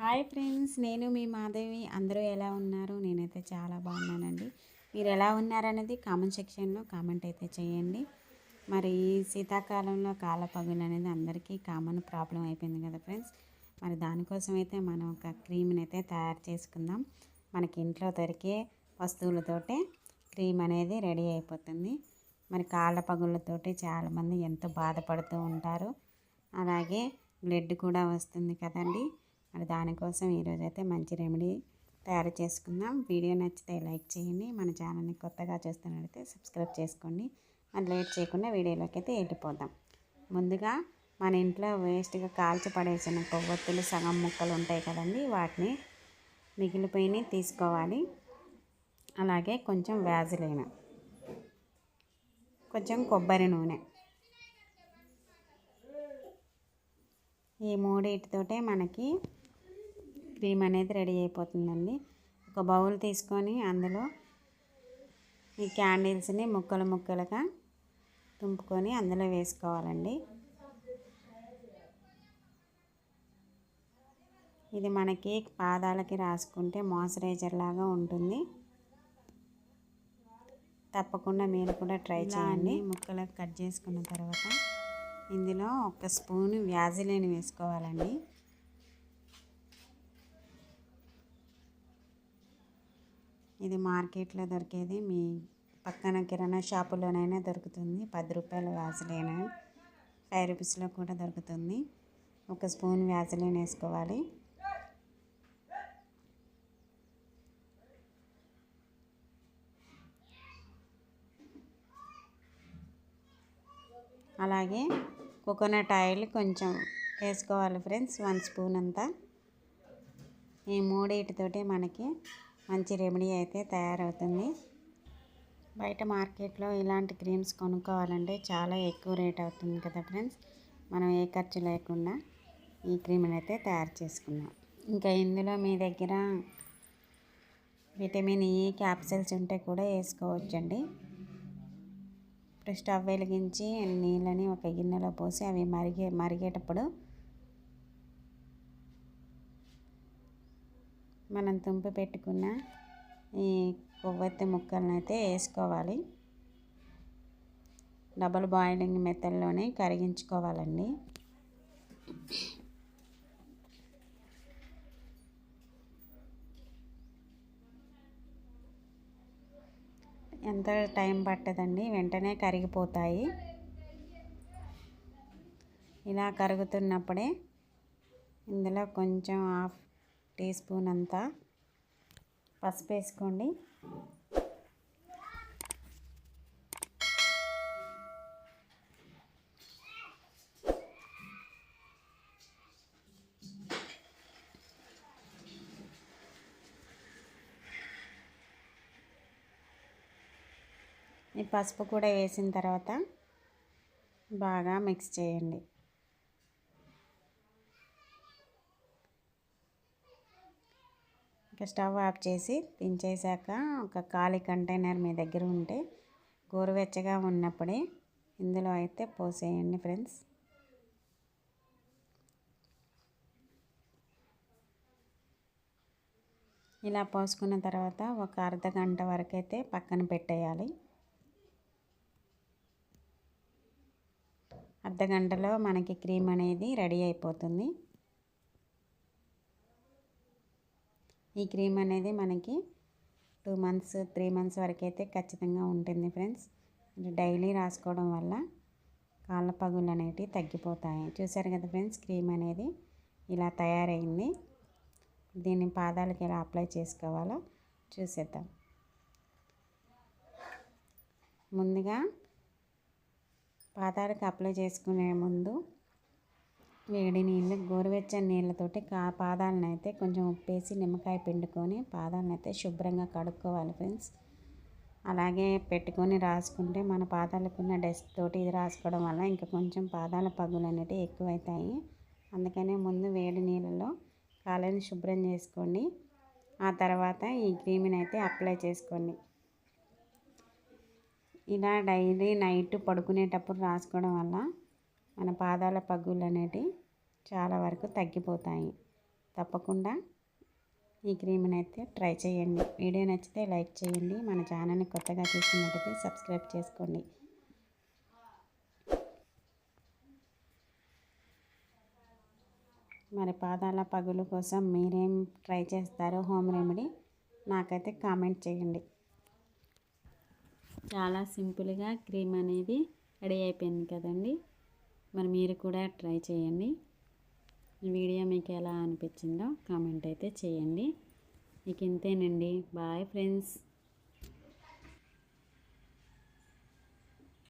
Hi friends నేను మీ మాధవి. అందరూ ఎలా ఉన్నారు? నేనైతే చాలా బాగున్నానండి. మీరు ఎలా ఉన్నారనేది కామెంట్ సెక్షన్లో కామెంట్ అయితే చేయండి. మరి ఈ శీతాకాలంలో కాళ్ళ పగులు అనేది అందరికీ కామన్ ప్రాబ్లం అయిపోయింది కదా ఫ్రెండ్స్. మరి దానికోసం అయితే మనం ఒక క్రీమ్ని అయితే తయారు చేసుకుందాం. మనకి ఇంట్లో దొరికే వస్తువులతోటే క్రీమ్ అనేది రెడీ అయిపోతుంది. మరి కాళ్ళ పగుళ్ళతోటి చాలామంది ఎంతో బాధపడుతూ ఉంటారు. అలాగే బ్లడ్ కూడా వస్తుంది కదండీ. మరి దానికోసం ఈరోజు అయితే మంచి రెమెడీ తయారు చేసుకుందాం. వీడియో నచ్చితే లైక్ చేయండి. మన ఛానల్ని కొత్తగా చూస్తున్నట్లయితే సబ్స్క్రైబ్ చేసుకోండి. మరి లేట్ చేయకుండా వీడియోలోకి అయితే వెళ్ళిపోదాం. ముందుగా మన ఇంట్లో వేస్ట్గా కాల్చి పడేసిన కొవ్వొత్తులు సగం ముక్కలు ఉంటాయి కదండి వాటిని మిగిలిపోయినవి తీసుకోవాలి. అలాగే కొంచెం వ్యాజిలైన కొంచెం కొబ్బరి నూనె. ఈ మూడింటితోటే మనకి క్రీమ్ అనేది రెడీ అయిపోతుందండి. ఒక బౌల్ తీసుకొని అందులో ఈ క్యాండిల్స్ని ముక్కలు ముక్కలుగా తుంపుకొని అందులో వేసుకోవాలండి. ఇది మనకి పాదాలకి రాసుకుంటే మాయిశ్చరైజర్ లాగా ఉంటుంది. తప్పకుండా మీరు కూడా ట్రై చేయండి. ముక్కలకు కట్ చేసుకున్న తర్వాత ఇందులో ఒక స్పూన్ వ్యాజిలిన్ వేసుకోవాలండి. ఇది మార్కెట్లో దొరికేది. మీ పక్కన కిరాణా షాపులోనైనా దొరుకుతుంది. పది రూపాయల వ్యాసలేన ఫైవ్ రూపీస్లో కూడా దొరుకుతుంది. ఒక స్పూన్ వ్యాజిలిన్ వేసుకోవాలి. అలాగే కోకోనట్ ఆయిల్ కొంచెం వేసుకోవాలి ఫ్రెండ్స్. వన్ స్పూన్ అంతా. ఈ మూడింటితోటి మనకి మంచి రెమెడీ అయితే తయారవుతుంది. బయట మార్కెట్లో ఇలాంటి క్రీమ్స్ కొనుక్కోవాలంటే చాలా ఎక్కువ రేట్ అవుతుంది కదా ఫ్రెండ్స్. మనం ఏ ఖర్చు లేకుండా ఈ క్రీమ్ని అయితే తయారు చేసుకున్నాం ఇంకా ఇందులో మీ దగ్గర విటమిన్ ఈ క్యాప్సిల్స్ ఉంటే కూడా వేసుకోవచ్చండి. ఇప్పుడు స్టవ్ వెలిగించి నీళ్ళని ఒక గిన్నెలో పోసి అవి మరిగే మరిగేటప్పుడు మనం తుంపి పెట్టుకున్న ఈ కొవ్వొత్తి ముక్కలను అయితే వేసుకోవాలి. డబల్ బాయిలింగ్ మెథడ్లోనే కరిగించుకోవాలండి. ఎంత టైం పట్టదండి వెంటనే కరిగిపోతాయి. ఇలా కరుగుతున్నప్పుడే ఇందులో కొంచెం హాఫ్ టీ స్పూన్ అంతా పసుపు వేసుకోండి. ఈ పసుపు కూడా వేసిన తర్వాత బాగా మిక్స్ చేయండి. స్టవ్ ఆఫ్ చేసి దించేసాక ఒక ఖాళీ కంటైనర్ మీ దగ్గర ఉంటే గోరువెచ్చగా ఉన్నప్పుడే ఇందులో అయితే పోసేయండి ఫ్రెండ్స్. ఇలా పోసుకున్న తర్వాత ఒక అర్ధ గంట వరకు అయితే పక్కన పెట్టేయాలి. అర్ధ గంటలో మనకి క్రీమ్ అనేది రెడీ అయిపోతుంది. ఈ క్రీమ్ అనేది మనకి టూ మంత్స్ త్రీ మంత్స్ వరకు అయితే ఖచ్చితంగా ఉంటుంది ఫ్రెండ్స్. డైలీ రాసుకోవడం వల్ల కాళ్ళ పగులు అనేవి తగ్గిపోతాయి. చూసారు కదా ఫ్రెండ్స్ క్రీమ్ అనేది ఇలా తయారైంది. దీన్ని పాదాలకి ఎలా అప్లై చేసుకోవాలో చూసేద్దాం. ముందుగా పాదాలకు అప్లై చేసుకునే ముందు వేడి నీళ్ళు గోరువెచ్చని నీళ్ళతోటి కా పాదాలను అయితే కొంచెం ఉప్పేసి నిమ్మకాయ పిండుకొని పాదాలను అయితే శుభ్రంగా కడుక్కోవాలి ఫ్రెండ్స్. అలాగే పెట్టుకొని రాసుకుంటే మన పాదాలకున్న డస్ట్ తోటి ఇది రాసుకోవడం వల్ల ఇంకా కొంచెం పాదాల పగులు అనేవి ఎక్కువవుతాయి అందుకనే ముందు వేడి నీళ్ళలో కాళ్ళని శుభ్రం చేసుకోండి. ఆ తర్వాత ఈ క్రీమ్ని అయితే అప్లై చేసుకోండి. ఇలా డైలీ నైట్ పడుకునేటప్పుడు రాసుకోవడం వల్ల మన పాదాల పగులు అనేటివి చాలా వరకు తగ్గిపోతాయి. తప్పకుండా ఈ క్రీమ్ని అయితే ట్రై చేయండి. వీడియో నచ్చితే లైక్ చేయండి. మన ఛానల్ని కొత్తగా చూసినట్టయితే సబ్స్క్రైబ్ చేసుకోండి. మరి పాదాల పగులు కోసం మీరేం ట్రై చేస్తారో హోమ్ రెమెడీ నాకైతే కామెంట్ చేయండి. చాలా సింపుల్గా క్రీమ్ అనేది రెడీ అయిపోయింది కదండి. మరి మీరు కూడా ట్రై చేయండి. వీడియో మీకు ఎలా అనిపించిందో కామెంట్ అయితే చేయండి. ఇక ఇంతేనండి. Bye friends.